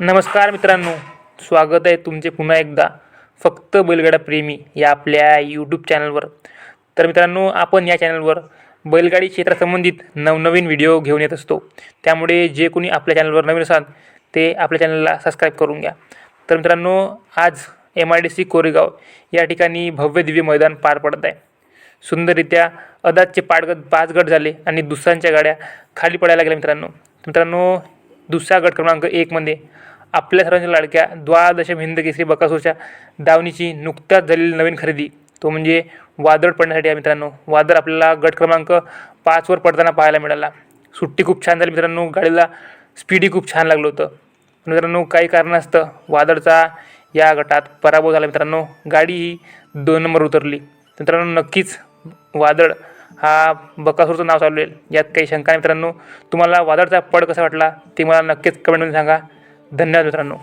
नमस्कार मित्रांनो स्वागत आहे तुमचे पुन्हा एकदा फक्त बैलगाडा प्रेमी या आपल्या यूट्यूब चॅनलवर तर मित्रांनो आपण या चॅनलवर बैलगाडी क्षेत्रासंबंधित नवनवीन व्हिडिओ घेऊन येत असतो. त्यामुळे जे कोणी आपल्या चॅनलवर नवीन असाल ते आपल्या चॅनलला सबस्क्राईब करून घ्या. तर मित्रांनो आज M I D C Koregaon या ठिकाणी भव्य दिव्य मैदान पार पडत आहे. सुंदररित्या अदाजचे पाडगत पाच गट झाले आणि दुसऱ्यांच्या गाड्या खाली पडायला लागल्या मित्रांनो. मित्रांनो दुसरा गट क्रमांक एकमध्ये आपल्या सर्वांच्या लाडक्या द्वादश हिंद केसरी बकासूरच्या दावणीची नुकत्याच झालेली नवीन खरेदी. तो म्हणजे वादळ पडण्यासाठी आहे मित्रांनो वादळ आपल्याला गट क्रमांक पाचवर पडताना पाहायला मिळाला. सुट्टी खूप छान झाली मित्रांनो गाडीला स्पीडही खूप छान लागलं होतं. मित्रांनो काही कारणास्तव वादळचा या गटात पराभव झाला मित्रांनो गाडी ही दोन नंबर उतरली. मित्रांनो नक्कीच वादळ हा बकासूरचं नाव चालू येईल. यात काही शंका नाही मित्रांनो. तुम्हाला वादळचा पड कसा वाटला ते मला नक्कीच कमेंटमध्ये सांगा. धन्यवाद मित्रांनो.